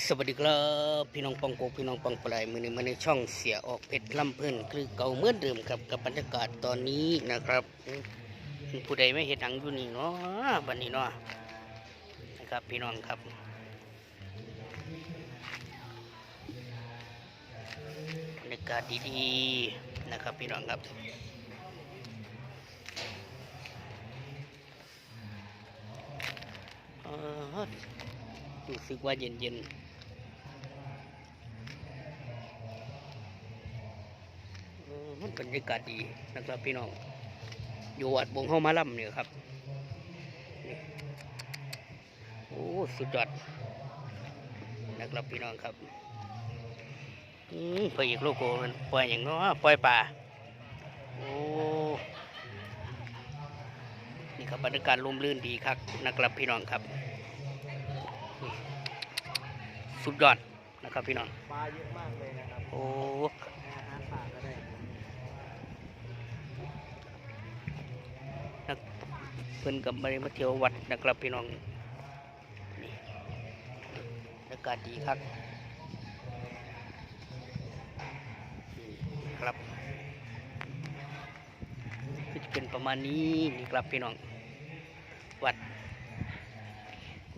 สวัสดีครับพี่น้องปองโกพี่น้องปองปลายมือนี้มาในช่องเสียออกเพชรลำเพื่อนคือเก่าเมื่อเดิมครับกับบรรยากาศตอนนี้นะครับผู้ใดไม่เห็นหนังอยู่นี่เนาะบันนี้เนาะนะครับพี่น้องครับบรรยากาศดีๆนะครับพี่น้องครับรู้สึกว่าเย็นเย็นๆเออ มันบรรยากาศดีนะครับพี่น้อง อยู่วัดบงเข้ามาล่ำเนี่ยครับ โอ้ สุดยอดนะครับพี่น้องครับอืมพระเอกโลโก้มันปล่อยอย่างน้อปล่อยป่า โอ้ นี่ครับบรรยากาศลมลื่นดีครับนะครับพี่น้องครับ สุดยอดนะครับพี่น้องปลาเยอะมากเลยนะครับ โอ้ อาหารป่าก็ได้ นัก เพิ่นกับมามเที่ยววัดนะครับพี่น้องนี่อากาศดีครับครับก็จะเป็นประมาณนี้นี่ครับพี่น้องวัด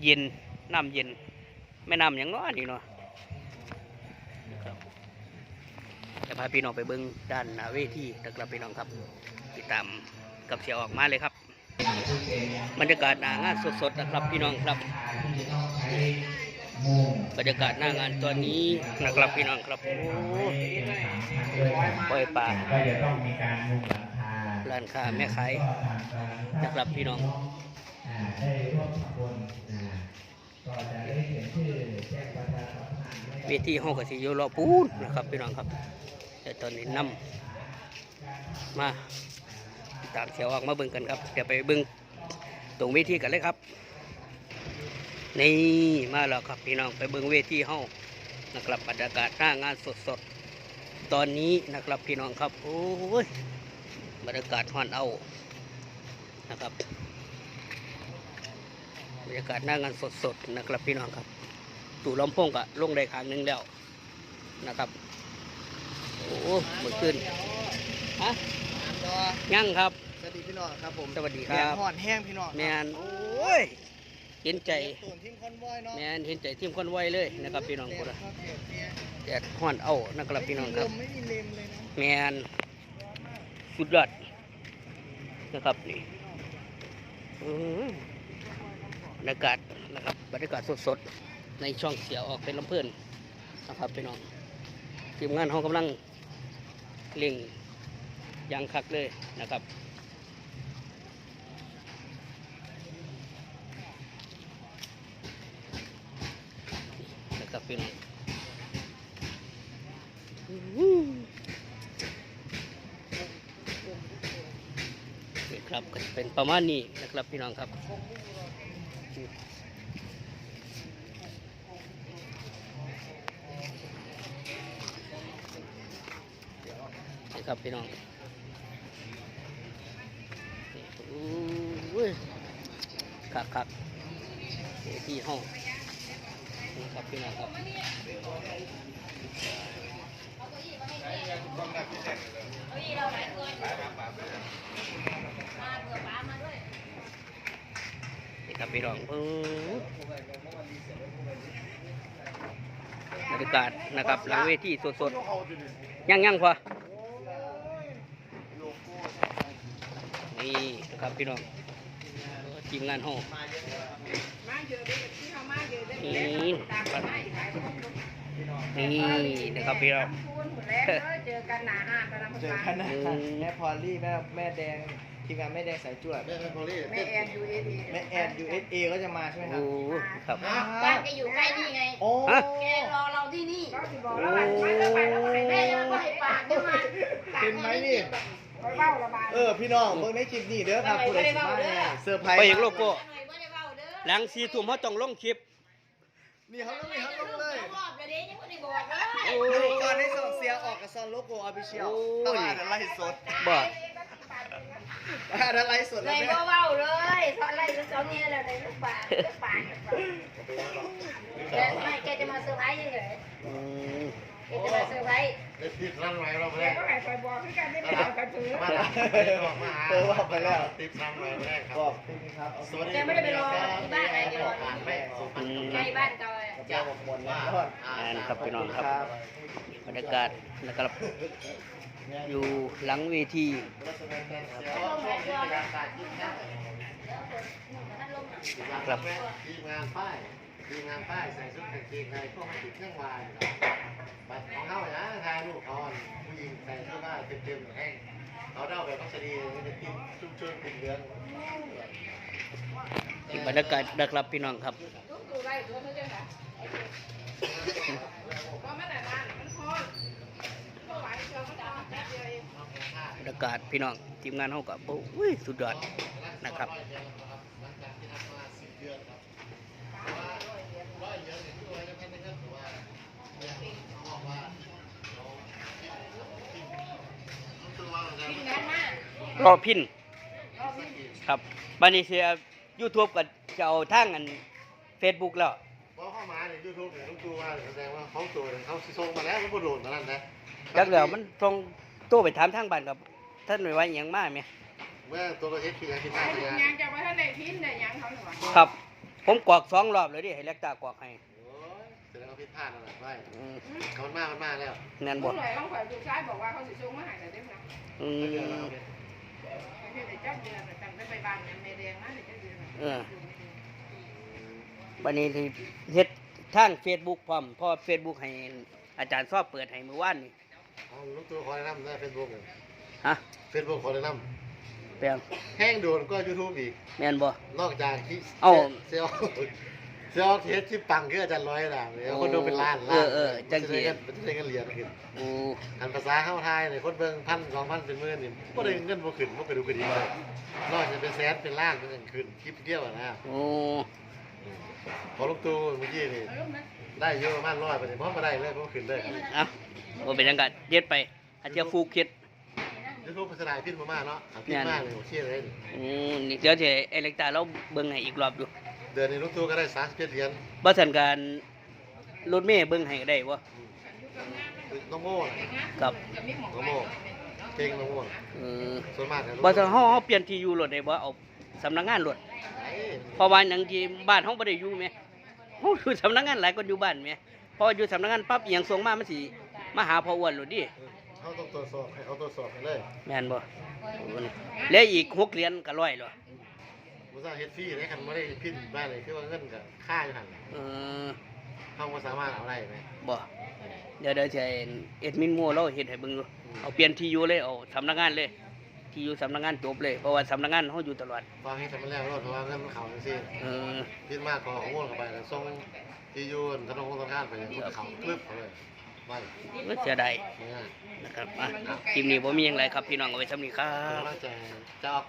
เย็นน้ำเย็นแม่น้ำอย่างน้อยนี่เนาะจะพาพี่น้องไปเบิ้งด้านหน้าเวทีนะครับพี่น้องครับติดตามกับเสียออกมาเลยครับ บรรยากาศหน้างานสดๆนะครับพี่น้องครับ บรรยากาศหน้างานตอนนี้นะครับพี่น้องครับโอ้ปล่อยป่าก็จะต้องมีการมุงหลังคาร้านค้าแม่ขายนะครับพี่น้องได้ร่วมขบวนอ่าก็จะได้เขียนชื่อแจ้งประชาสัมพันธ์เวทีห้องกสิโยรอปูนนะครับพี่น้องครับแต่ตอนนี้นำมาตามเสียออกมาเบิ่งกันครับเดี๋ยวไปเบิ่ง ตรงเวทีกันเลยครับ นี่มาแล้วครับพี่น้องไปเบิ่งเวทีห้องนะครับบรรยากาศหน้างานสดๆ ตอนนี้นะครับพี่น้องครับ โอ้ยบรรยากาศฮอนเอานะครับบรรยากาศหน้างานสดๆนะครับพี่น้องครับตู่ลำโพงก็ลงได้ครั้งหนึ่งแล้วนะครับโอ้เมื่อคืนฮะน้ำตัวยังครับ ดีพี่น้องครับผมสวัสดีคแดรัดบห่อนแห้งพี่น้องแมนโอ้ยเห็นใจตูนทิ้งคอนวอยเนาะแมนเห็นใจทีมคนไวเลยนะครับพี่น้องแดคนดละครับแดดเนี่ยแดดห้อนเอานะครับพี่น้องครับลมไม่มีเลมเลยนะแมนสุดยอดนะครับนี่อื้อหือบรรยากาศนะครับบรรยากาศสดๆ ในช่องเสียออกเป็นลำเพื่อนนะครับพี่น้องทีมงานห้องกำลังเล่งอยางคักเลยนะครับนะครับพี่น้องอื้อหือนี่ครับก็จะ เป็นประมาณนี้นะครับพี่น้องครับนี่ครับพี่น้องอู้ยคักคักที่ห้องนี่ครับพี่น้องครับ นี่ครับพี่น้องอู้บรรยากาศนะครับหลังเวทีสดๆยังยังพอนี่นะครับพี่น้องทีมงานห้องนี่ นี่นะครับพี่น้องเจอกันหนาห้านไปลำเจอปางกันนะอืมแม่พอลลี่แม่แม่แดงทีมงานแม่แดงสายจวดแม่แอนยูเอดีแม่แอน USA ก็จะมาใช่ไหมครัโอ้บครับบ้านแกอยู่ใกล้นี่ไงโอ้ฮะแกรอเราที่นี่ก็สิบอกแล้วไปแล้วไปแล้วไปแม่ยังไม่ให้ปากยังมาเห็นไหมนี่ไปเบ้าระบายเออพี่น้องเบิ่งในคลิปนี้เด้อครับผู้ใดสิมาเนี่ยเซอร์ไพรส์ไปอีกโลโก้หน่อยไม่ได้เบ้าเด้อหลังสีทุ่มเขาต้องลงคลิป นี่เขาลงนี่เขาลงเลย รอบเลยเด้ยังไม่ได้บอกเลยโอ้ดูก่อนให้ส่งเสียงออกกับซอนโลโก้ออฟฟิเชียลโอ้ยต้องอ่านอะไรสดบ่อ่านอะไรสดเลแล้วยแม่ก็เบ้าเลยเพราะอะไรก็เขาเนี่ยแหละในลูกปากลูกปากแต่ไม่แกจะมามาเซอร์ไพรส์เฉยอืมๆเป็นจะมาเซอร์ไพรส์ได้ติดรันไว้เราไปแกแล้วก็ให้คอยบอกคือกันได้ไม่เอากระถือมาบอกมาหาเออบอกไปแล้วติดรันไว้แรกครับบอกคุณครับเอาสวัสดีแกไม่ได้ไปรอที่บ้านไหนแกรอผ่านไปสุพรรณใกล้บ้านเก่าเลยเจ้าบอกหมดแล้วอ่านครับพี่น้องครับครับบรรยากาศนะครับอยู่หลังเวทีครับ ทีงามป้ายใส่ชุดกางเกงในพวกมันติดเครื่องวายบัตรของเขานะทายลูกเขาผู้หญิงใส่เสื้อผ้าเต็มๆแห้งเขาเดาแบบพัสดีมันติดชุ่มชื้นติดเหลืองบรรยากาศนะครับพี่น้องครับบเดียวเองบรรยากาศพี่น้องทีมงานเขากับโอ้ยสุดยอดนะครับ กินแน่มาก รอพินครับบันนี้เสียยูทูบกับจะเอาทางอันเฟซบุ๊กแล้วพอเข้ามาในยูทูบเนี่ยต้องดูว่าแสดงว่าเขาตัวเนี่ยเขาส่งมาแล้วมันก็โดดมาแล้วนะจักแล้วมันตรงโต้ไปถามทางบ้านกับท่านหน่วยว่าอหย่างมากไหมเมื่อตัวเราเอฟพีการที่หน้าพยายังจะไปท่านไหนพินไหนยังเขาหนูครับ ผมกรอกสองรอบเลยดิให้เล็กตากรอกให้โอ้ยแสดงว่าผิดพลาดอะไรไปอืมเขามันมากมันมากแล้วแน่นบุบ่ญหน่อยต้องคอยดูซ้ายบอกว่าเขาจะส่งมาให้แต่เด็กนะอืไม่เดือดมเราเนี่ยไม่ใช่เจ้าเดือนแต่ตั้งแต่ไปบ้านยังไม่แดงนะ เดี๋ยวเจ้าเดือนเออบันนี้ที่เฮ็ดทางเฟซบุ๊กพร้อมเพราะเฟซบุ๊กให้อาจารย์สอบเปิดให้เมื่อวานนี่เอาลูกตัวคอยแนะนำได้เฟซบุ๊กฮะเฟซบุ๊กคอยแนะนเปียงำแห้งโดนก็ยูทูบอีก แม่นบ่นอกจากที่เอ้าเซล เซลเทสที่ปังคืออาจารย์ร้อยด่างเนี่ยคนดูเป็นล้านเออเออจังสิจะได้เงินจะได้เงินเหรียญขึ้นโอ้อันภาษาเข้าไทยเนี่ยคนเบิ่งพันสองพันเป็นหมื่นนี่ก็ได้เงินบ่ขึ้นบ่ไปดูกระดิ่งเลยนอกจากเป็นแสนเป็นล้านเป็นเงินขึ้นคลิปเดียวอะนะโอ้พอลูกตูเมื่อกี้นี่ได้เยอะประมาณร้อยไปเนี่ยเพราะมาได้เลยเพราะขึ้นเลยเอ้าบ่เป็นจังกันเย็ดไปอาจจะฟูกเฮ็ด ยูทูบพัฒนาพิมพ์มามากเนาะพิมพ์มากเลยโอเคเลย อืมนี่เดี๋ยวจะเอเล็กตาเราเบิ่งให้อีกรอบดู เดือนนี้ลูกตูก็ได้37เหรียญบ่สันการรถเมย์เบิ่งให้ก็ได้บ่น้องโม่น่ะครับน้องโม่เก่งน้องโม่น่ะเออส่วนมากเนี่ยบ่สันเฮาเฮาเปลี่ยนที่อยู่รถได้บ่เอาสำนักงานรถเพราะว่าหยังที่บ้านเฮาบ่ได้อยู่แหมเฮาอยู่สำนักงานหลายกว่าอยู่บ้านแหมพออยู่สำนักงานปั๊บอีหยังส่งมามันสิมาหาพ่ออ้วนโลดดิเขาต้องตรวจสอบให้เขาตรวจสอบให้เลยแม่นบ่โอ้นี่แล้วอีกหกเหรียญก็ร้อยแล้ วมุซ่าเฮ็ดฟรีได้คันไม่ได้พิมพ์บ้านเลยคือว่าเงินกับค่าอยู่หันเออเขาบ่สามารถเอาได้ไหมบ่เดี๋ยวเดี๋ยวจะให้เอ็ดมินมัวเราเฮ็ดให้เบิ่งดูเอาเปลี่ยนที่อยู่เลยเอาสำนักงานเลย ที่อยู่สำนักงานจบเลยเพราะว่าสำนักงานเฮาอยู่ตลอดฟังให้ทำมันแล้วรถเพราะว่าเงินมันเข้าจังซี่เออพิมพ์มากก็ของโง่เข้าไปแล้วส่งที่อยู่ธนาคารธนาคารไปมันก็เข้าคลึบเขาเลยไม่ก็เสียดายง่ายนะครับอะคลิปนี้ผมมีอย่างไรครับพี่น้องเอาไว้สำนีครัๆบน่าจะจะออก